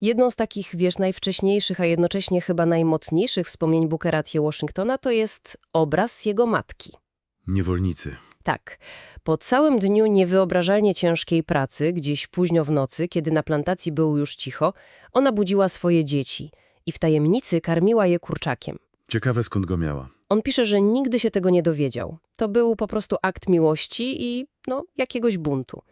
Jedną z takich, wiesz, najwcześniejszych, a jednocześnie chyba najmocniejszych wspomnień Bookera T. Washingtona to jest obraz jego matki. Niewolnicy. Tak, po całym dniu niewyobrażalnie ciężkiej pracy, gdzieś późno w nocy, kiedy na plantacji było już cicho, ona budziła swoje dzieci i w tajemnicy karmiła je kurczakiem. Ciekawe skąd go miała. On pisze, że nigdy się tego nie dowiedział. To był po prostu akt miłości i, no, jakiegoś buntu.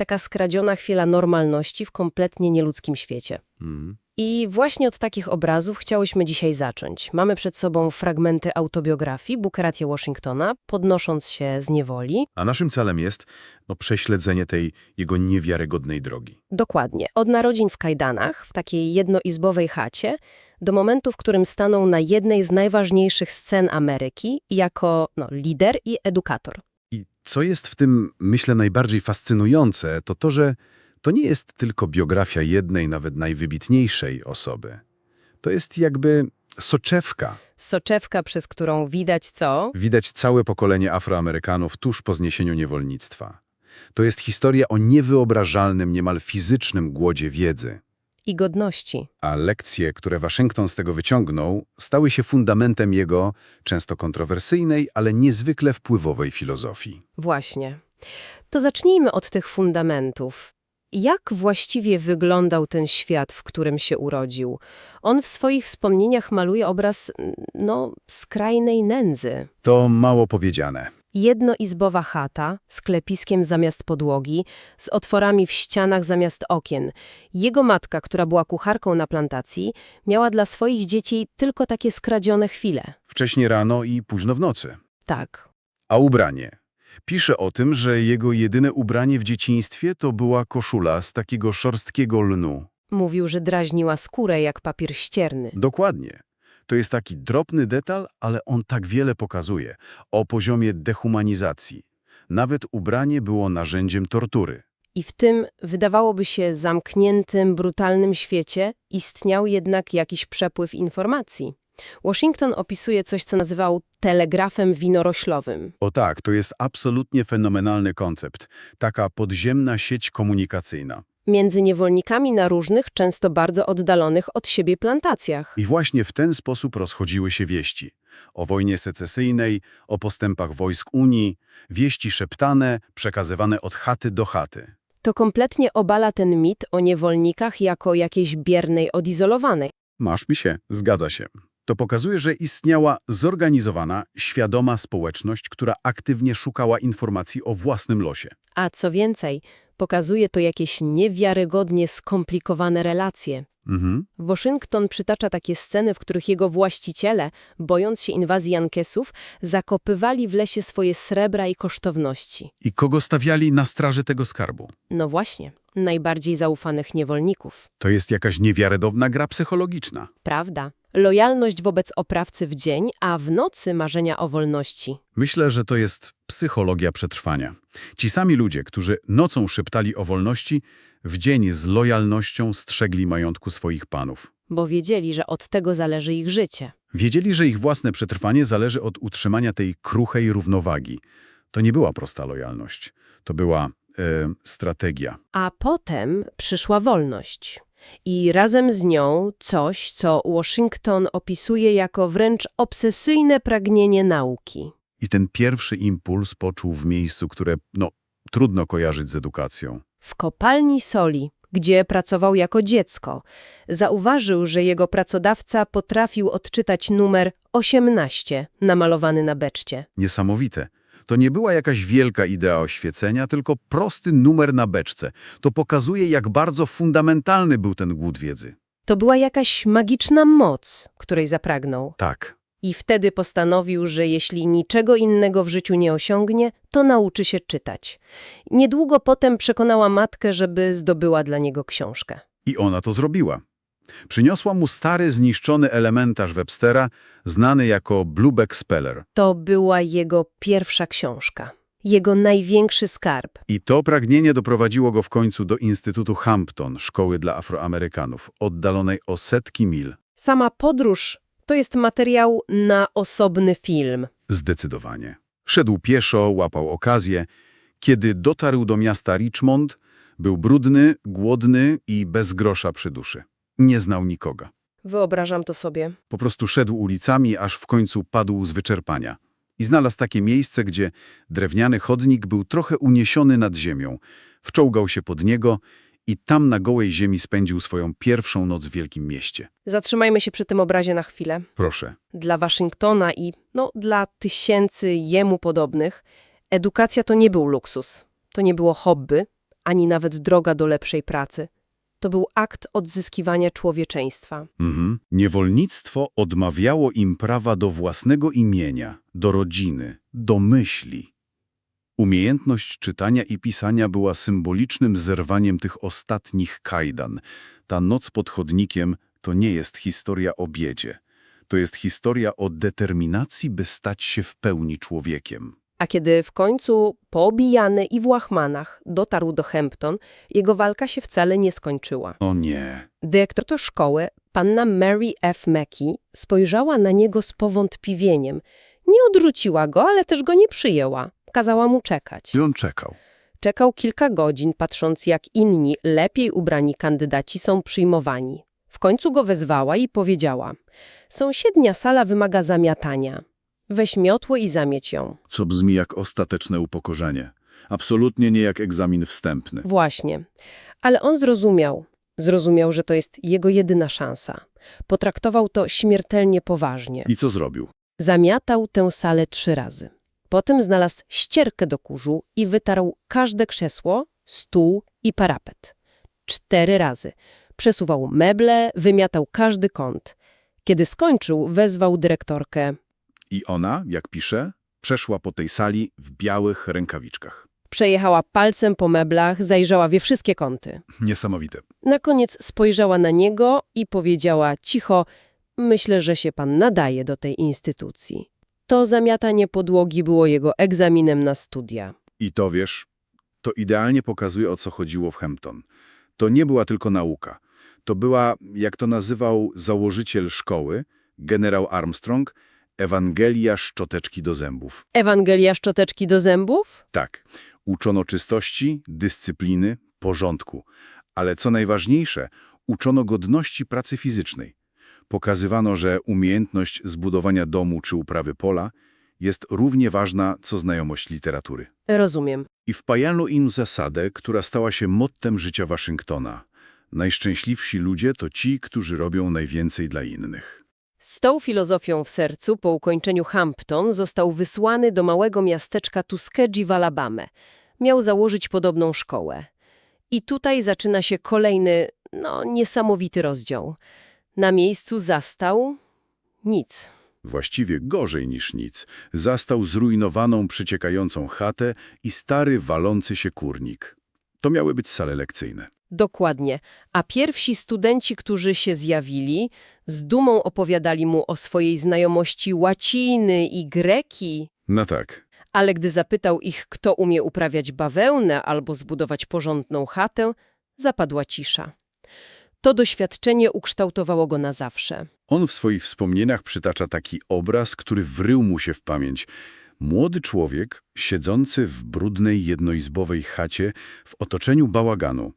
Taka skradziona chwila normalności w kompletnie nieludzkim świecie. Mhm. I właśnie od takich obrazów chciałyśmy dzisiaj zacząć. Mamy przed sobą fragmenty autobiografii Bookera T. Washingtona, podnosząc się z niewoli. A naszym celem jest no, prześledzenie tej jego niewiarygodnej drogi. Dokładnie. Od narodzin w kajdanach, w takiej jednoizbowej chacie, do momentu, w którym stanął na jednej z najważniejszych scen Ameryki jako no, lider i edukator. Co jest w tym, myślę, najbardziej fascynujące, to to, że to nie jest tylko biografia jednej, nawet najwybitniejszej osoby. To jest jakby soczewka. Soczewka, przez którą widać co? Widać całe pokolenie Afroamerykanów tuż po zniesieniu niewolnictwa. To jest historia o niewyobrażalnym, niemal fizycznym głodzie wiedzy. I godności. A lekcje, które Waszyngton z tego wyciągnął, stały się fundamentem jego, często kontrowersyjnej, ale niezwykle wpływowej filozofii. Właśnie. To zacznijmy od tych fundamentów. Jak właściwie wyglądał ten świat, w którym się urodził? On w swoich wspomnieniach maluje obraz, no, skrajnej nędzy. To mało powiedziane. Jednoizbowa chata, z klepiskiem zamiast podłogi, z otworami w ścianach zamiast okien. Jego matka, która była kucharką na plantacji, miała dla swoich dzieci tylko takie skradzione chwile. Wcześnie rano i późno w nocy. Tak, A ubranie? Pisze o tym, że jego jedyne ubranie w dzieciństwie to była koszula z takiego szorstkiego lnu. mówił, że drażniła skórę jak papier ścierny. Dokładnie. To jest taki drobny detal, ale on tak wiele pokazuje o poziomie dehumanizacji. Nawet ubranie było narzędziem tortury. I w tym, wydawałoby się, zamkniętym, brutalnym świecie istniał jednak jakiś przepływ informacji. Washington opisuje coś, co nazywał telegrafem winoroślowym. O tak, to jest absolutnie fenomenalny koncept. Taka podziemna sieć komunikacyjna. Między niewolnikami na różnych, często bardzo oddalonych od siebie plantacjach. I właśnie w ten sposób rozchodziły się wieści. O wojnie secesyjnej, o postępach wojsk Unii, wieści szeptane, przekazywane od chaty do chaty. To kompletnie obala ten mit o niewolnikach jako jakiejś biernej, odizolowanej. Masz mi się, zgadza się. To pokazuje, że istniała zorganizowana, świadoma społeczność, która aktywnie szukała informacji o własnym losie. A co więcej, pokazuje to jakieś niewiarygodnie skomplikowane relacje. Mhm. Waszyngton przytacza takie sceny, w których jego właściciele, bojąc się inwazji Jankesów, zakopywali w lesie swoje srebra i kosztowności. I kogo stawiali na straży tego skarbu? No właśnie, najbardziej zaufanych niewolników. To jest jakaś niewiarygodna gra psychologiczna. Prawda? Lojalność wobec oprawcy w dzień, a w nocy marzenia o wolności. Myślę, że to jest psychologia przetrwania. Ci sami ludzie, którzy nocą szeptali o wolności, w dzień z lojalnością strzegli majątku swoich panów. Bo wiedzieli, że od tego zależy ich życie. Wiedzieli, że ich własne przetrwanie zależy od utrzymania tej kruchej równowagi. To nie była prosta lojalność. To była e, strategia. A potem przyszła wolność. I razem z nią coś, co Washington opisuje jako wręcz obsesyjne pragnienie nauki. I ten pierwszy impuls poczuł w miejscu, które, no, trudno kojarzyć z edukacją. W kopalni soli, gdzie pracował jako dziecko, zauważył, że jego pracodawca potrafił odczytać numer 18 namalowany na beczcie. Niesamowite. To nie była jakaś wielka idea oświecenia, tylko prosty numer na beczce. To pokazuje, jak bardzo fundamentalny był ten głód wiedzy. To była jakaś magiczna moc, której zapragnął. Tak. I wtedy postanowił, że jeśli niczego innego w życiu nie osiągnie, to nauczy się czytać. Niedługo potem przekonała matkę, żeby zdobyła dla niego książkę. I ona to zrobiła. Przyniosła mu stary, zniszczony elementarz Webstera, znany jako Blueback Speller. To była jego pierwsza książka. Jego największy skarb. I to pragnienie doprowadziło go w końcu do Instytutu Hampton, szkoły dla Afroamerykanów, oddalonej o setki mil. Sama podróż to jest materiał na osobny film. Zdecydowanie. Szedł pieszo, łapał okazję. Kiedy dotarł do miasta Richmond, był brudny, głodny i bez grosza przy duszy. Nie znał nikogo. Wyobrażam to sobie. Po prostu szedł ulicami, aż w końcu padł z wyczerpania. I znalazł takie miejsce, gdzie drewniany chodnik był trochę uniesiony nad ziemią. Wczołgał się pod niego i tam na gołej ziemi spędził swoją pierwszą noc w wielkim mieście. Zatrzymajmy się przy tym obrazie na chwilę. Proszę. Dla Waszyngtona i no, dla tysięcy jemu podobnych edukacja to nie był luksus. To nie było hobby, ani nawet droga do lepszej pracy. To był akt odzyskiwania człowieczeństwa. Mhm. Niewolnictwo odmawiało im prawa do własnego imienia, do rodziny, do myśli. Umiejętność czytania i pisania była symbolicznym zerwaniem tych ostatnich kajdan. Ta noc pod chodnikiem to nie jest historia o biedzie. To jest historia o determinacji, by stać się w pełni człowiekiem. A kiedy w końcu, poobijany i w łachmanach, dotarł do Hampton, jego walka się wcale nie skończyła. O nie. Dyrektor szkoły, panna Mary F. Mackey, spojrzała na niego z powątpliwieniem. Nie odrzuciła go, ale też go nie przyjęła. Kazała mu czekać. I on czekał. Czekał kilka godzin, patrząc jak inni, lepiej ubrani kandydaci są przyjmowani. W końcu go wezwała i powiedziała: Sąsiednia sala wymaga zamiatania. Weź miotło i zamieć ją. Co brzmi jak ostateczne upokorzenie. Absolutnie nie jak egzamin wstępny. Właśnie. Ale on zrozumiał. Zrozumiał, że to jest jego jedyna szansa. Potraktował to śmiertelnie poważnie. I co zrobił? Zamiatał tę salę trzy razy. Potem znalazł ścierkę do kurzu i wytarł każde krzesło, stół i parapet. Cztery razy. Przesuwał meble, wymiatał każdy kąt. Kiedy skończył, wezwał dyrektorkę. I ona, jak pisze, przeszła po tej sali w białych rękawiczkach. Przejechała palcem po meblach, zajrzała we wszystkie kąty. Niesamowite. Na koniec spojrzała na niego i powiedziała cicho: Myślę, że się pan nadaje do tej instytucji. To zamiatanie podłogi było jego egzaminem na studia. I to, wiesz, to idealnie pokazuje, o co chodziło w Hampton. To nie była tylko nauka. To była, jak to nazywał założyciel szkoły, generał Armstrong, Ewangelia szczoteczki do zębów. Ewangelia szczoteczki do zębów? Tak, uczono czystości, dyscypliny, porządku. Ale co najważniejsze, uczono godności pracy fizycznej. Pokazywano, że umiejętność zbudowania domu czy uprawy pola jest równie ważna, co znajomość literatury. Rozumiem. I wpajano im zasadę, która stała się mottem życia Waszyngtona. Najszczęśliwsi ludzie to ci, którzy robią najwięcej dla innych. Z tą filozofią w sercu po ukończeniu Hampton został wysłany do małego miasteczka Tuskegee w Alabamę. Miał założyć podobną szkołę. I tutaj zaczyna się kolejny, no, niesamowity rozdział. Na miejscu zastał nic. Właściwie gorzej niż nic. Zastał zrujnowaną, przyciekającą chatę i stary, walący się kurnik. To miały być sale lekcyjne. Dokładnie. A pierwsi studenci, którzy się zjawili, z dumą opowiadali mu o swojej znajomości łaciny i greki. No tak. Ale gdy zapytał ich, kto umie uprawiać bawełnę albo zbudować porządną chatę, zapadła cisza. To doświadczenie ukształtowało go na zawsze. On w swoich wspomnieniach przytacza taki obraz, który wrył mu się w pamięć. Młody człowiek, siedzący w brudnej, jednoizbowej chacie w otoczeniu bałaganu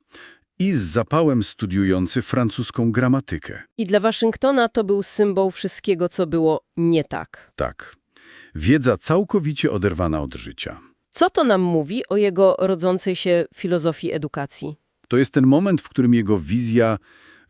i z zapałem studiujący francuską gramatykę. I dla Waszyngtona to był symbol wszystkiego, co było nie tak. Tak. Wiedza całkowicie oderwana od życia. Co to nam mówi o jego rodzącej się filozofii edukacji? To jest ten moment, w którym jego wizja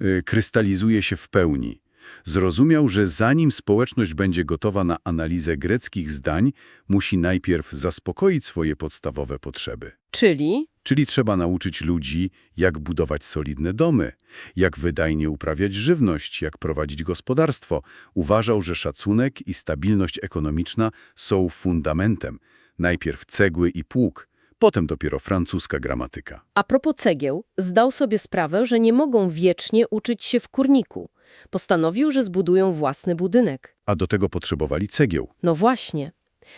y, krystalizuje się w pełni. Zrozumiał, że zanim społeczność będzie gotowa na analizę greckich zdań, musi najpierw zaspokoić swoje podstawowe potrzeby. Czyli Czyli trzeba nauczyć ludzi, jak budować solidne domy, jak wydajnie uprawiać żywność, jak prowadzić gospodarstwo. Uważał, że szacunek i stabilność ekonomiczna są fundamentem. Najpierw cegły i pług, potem dopiero francuska gramatyka. A propos cegieł, zdał sobie sprawę, że nie mogą wiecznie uczyć się w kurniku. Postanowił, że zbudują własny budynek. A do tego potrzebowali cegieł. No właśnie.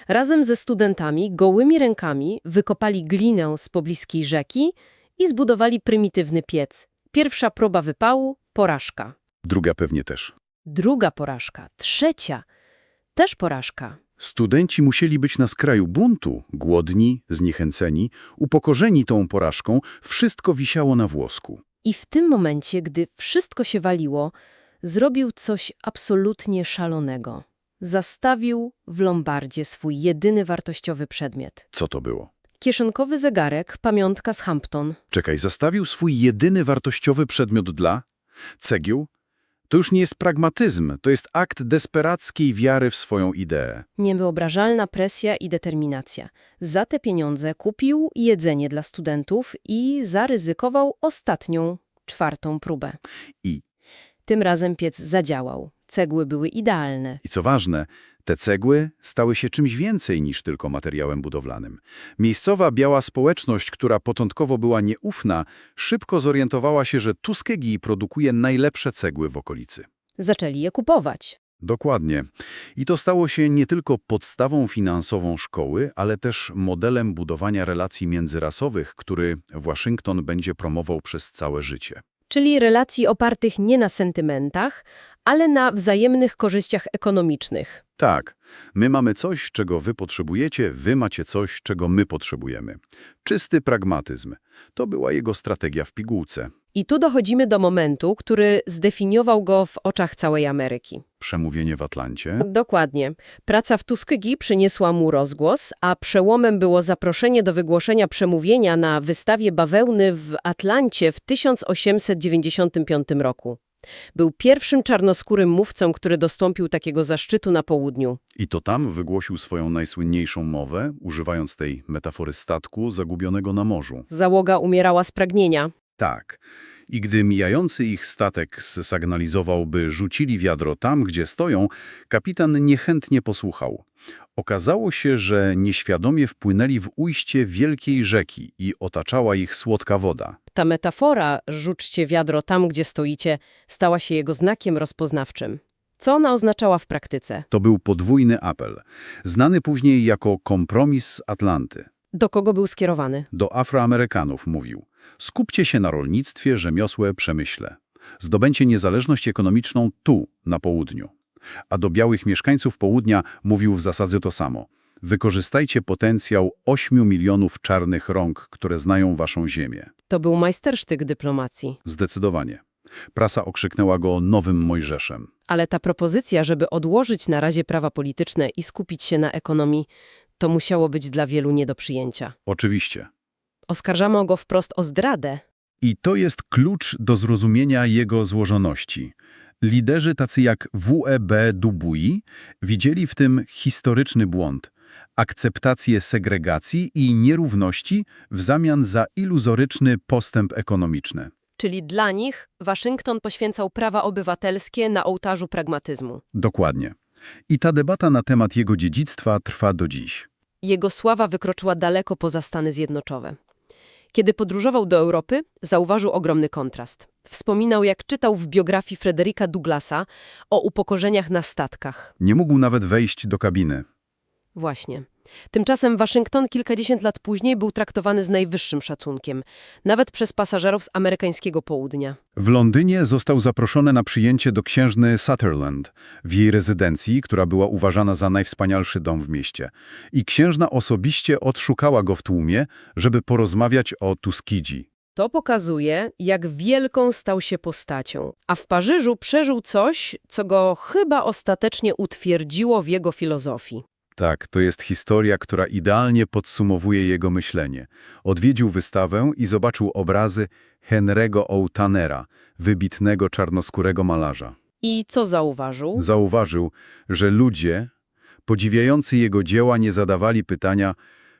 Razem ze studentami gołymi rękami wykopali glinę z pobliskiej rzeki i zbudowali prymitywny piec. Pierwsza próba wypału – porażka. Druga pewnie też. Druga porażka. Trzecia – też porażka. Studenci musieli być na skraju buntu, głodni, zniechęceni, upokorzeni tą porażką, wszystko wisiało na włosku. I w tym momencie, gdy wszystko się waliło, zrobił coś absolutnie szalonego. Zastawił w Lombardzie swój jedyny wartościowy przedmiot. Co to było? Kieszonkowy zegarek, pamiątka z Hampton. Czekaj, zastawił swój jedyny wartościowy przedmiot dla cegieł? To już nie jest pragmatyzm, to jest akt desperackiej wiary w swoją ideę. Niewyobrażalna presja i determinacja. Za te pieniądze kupił jedzenie dla studentów i zaryzykował ostatnią, czwartą próbę. I, Tym razem piec zadziałał. Cegły były idealne. i co ważne, te cegły stały się czymś więcej niż tylko materiałem budowlanym. Miejscowa biała społeczność, która początkowo była nieufna, szybko zorientowała się, że Tuskegee produkuje najlepsze cegły w okolicy. Zaczęli je kupować. Dokładnie. I to stało się nie tylko podstawą finansową szkoły, ale też modelem budowania relacji międzyrasowych, który Waszyngton będzie promował przez całe życie. Czyli relacji opartych nie na sentymentach, ale na wzajemnych korzyściach ekonomicznych. Tak, my mamy coś, czego wy potrzebujecie, wy macie coś, czego my potrzebujemy. Czysty pragmatyzm. To była jego strategia w pigułce. I tu dochodzimy do momentu, który zdefiniował go w oczach całej Ameryki. Przemówienie w Atlancie. Dokładnie. Praca w Tuskegee przyniosła mu rozgłos, a przełomem było zaproszenie do wygłoszenia przemówienia na wystawie bawełny w Atlancie w 1895 roku. Był pierwszym czarnoskórym mówcą, który dostąpił takiego zaszczytu na południu. I to tam wygłosił swoją najsłynniejszą mowę, używając tej metafory statku zagubionego na morzu. Załoga umierała z pragnienia. Tak. I gdy mijający ich statek sygnalizował, by rzucili wiadro tam, gdzie stoją, kapitan niechętnie posłuchał. Okazało się, że nieświadomie wpłynęli w ujście wielkiej rzeki i otaczała ich słodka woda. Ta metafora rzućcie wiadro tam, gdzie stoicie, stała się jego znakiem rozpoznawczym. Co ona oznaczała w praktyce? To był podwójny apel, znany później jako kompromis z Atlanty. Do kogo był skierowany? Do Afroamerykanów mówił: skupcie się na rolnictwie, rzemiosłe, przemyśle. Zdobędzie niezależność ekonomiczną tu, na południu. A do białych mieszkańców południa mówił w zasadzie to samo. Wykorzystajcie potencjał 8 milionów czarnych rąk, które znają waszą ziemię. To był majstersztyk dyplomacji. Zdecydowanie. Prasa okrzyknęła go nowym Mojżeszem. Ale ta propozycja, żeby odłożyć na razie prawa polityczne i skupić się na ekonomii, to musiało być dla wielu nie do przyjęcia. Oczywiście. Oskarżano go wprost o zdradę. I to jest klucz do zrozumienia jego złożoności. Liderzy tacy jak W.E.B. Dubuis widzieli w tym historyczny błąd, akceptację segregacji i nierówności w zamian za iluzoryczny postęp ekonomiczny. Czyli dla nich Waszyngton poświęcał prawa obywatelskie na ołtarzu pragmatyzmu. Dokładnie. I ta debata na temat jego dziedzictwa trwa do dziś. Jego sława wykroczyła daleko poza Stany Zjednoczone. Kiedy podróżował do Europy, zauważył ogromny kontrast. Wspominał, jak czytał w biografii Frederika Douglasa o upokorzeniach na statkach. Nie mógł nawet wejść do kabiny. Właśnie. Tymczasem Waszyngton kilkadziesiąt lat później był traktowany z najwyższym szacunkiem, nawet przez pasażerów z amerykańskiego południa. W Londynie został zaproszony na przyjęcie do księżny Sutherland w jej rezydencji, która była uważana za najwspanialszy dom w mieście. I księżna osobiście odszukała go w tłumie, żeby porozmawiać o Tuskegee. To pokazuje, jak wielką stał się postacią, a w Paryżu przeżył coś, co go chyba ostatecznie utwierdziło w jego filozofii. Tak, to jest historia, która idealnie podsumowuje jego myślenie. Odwiedził wystawę i zobaczył obrazy Henry'ego O'Tannera, wybitnego czarnoskórego malarza. I co zauważył? Zauważył, że ludzie, podziwiający jego dzieła, nie zadawali pytania,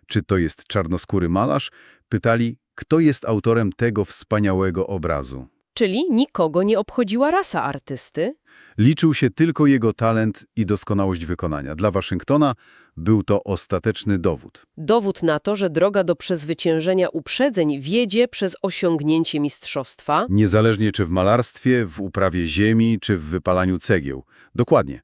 czy to jest czarnoskóry malarz, pytali, kto jest autorem tego wspaniałego obrazu. Czyli nikogo nie obchodziła rasa artysty, Liczył się tylko jego talent i doskonałość wykonania. Dla Waszyngtona był to ostateczny dowód. Dowód na to, że droga do przezwyciężenia uprzedzeń wiedzie przez osiągnięcie mistrzostwa. Niezależnie czy w malarstwie, w uprawie ziemi, czy w wypalaniu cegieł. Dokładnie.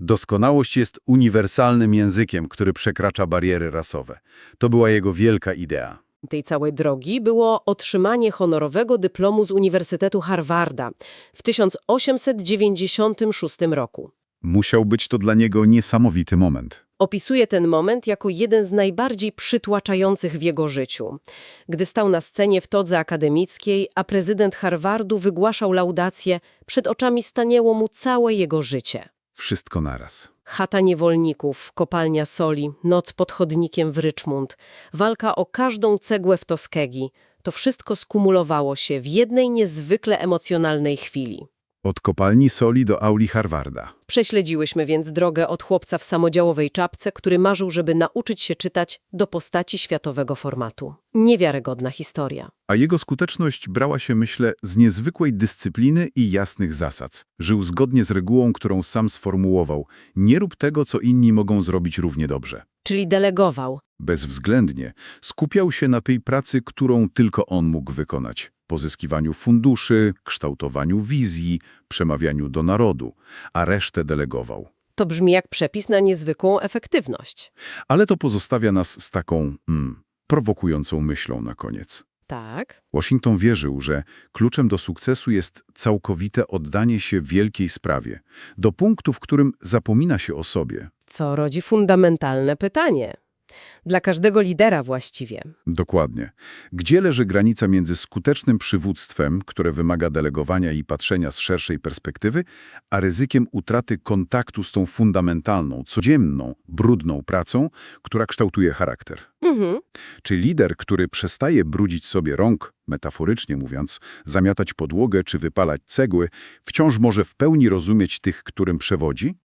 Doskonałość jest uniwersalnym językiem, który przekracza bariery rasowe. To była jego wielka idea. Tej całej drogi było otrzymanie honorowego dyplomu z Uniwersytetu Harvarda w 1896 roku. Musiał być to dla niego niesamowity moment. Opisuje ten moment jako jeden z najbardziej przytłaczających w jego życiu. Gdy stał na scenie w todze akademickiej, a prezydent Harvardu wygłaszał laudację, przed oczami stanęło mu całe jego życie. Wszystko naraz. Chata niewolników, kopalnia soli, noc pod chodnikiem w Richmond, walka o każdą cegłę w Toskegi. To wszystko skumulowało się w jednej niezwykle emocjonalnej chwili. Od kopalni soli do auli Harvarda. Prześledziłyśmy więc drogę od chłopca w samodziałowej czapce, który marzył, żeby nauczyć się czytać, do postaci światowego formatu. Niewiarygodna historia. A jego skuteczność brała się, myślę, z niezwykłej dyscypliny i jasnych zasad. Żył zgodnie z regułą, którą sam sformułował. Nie rób tego, co inni mogą zrobić równie dobrze. Czyli delegował. Bezwzględnie skupiał się na tej pracy, którą tylko on mógł wykonać. Pozyskiwaniu funduszy, kształtowaniu wizji, przemawianiu do narodu, a resztę delegował. To brzmi jak przepis na niezwykłą efektywność. Ale to pozostawia nas z taką mm, prowokującą myślą na koniec. Tak? Washington wierzył, że kluczem do sukcesu jest całkowite oddanie się wielkiej sprawie, do punktu, w którym zapomina się o sobie. Co rodzi fundamentalne pytanie. Dla każdego lidera właściwie. Dokładnie. Gdzie leży granica między skutecznym przywództwem, które wymaga delegowania i patrzenia z szerszej perspektywy, a ryzykiem utraty kontaktu z tą fundamentalną, codzienną, brudną pracą, która kształtuje charakter? Mhm. Czy lider, który przestaje brudzić sobie rąk, metaforycznie mówiąc, zamiatać podłogę czy wypalać cegły, wciąż może w pełni rozumieć tych, którym przewodzi?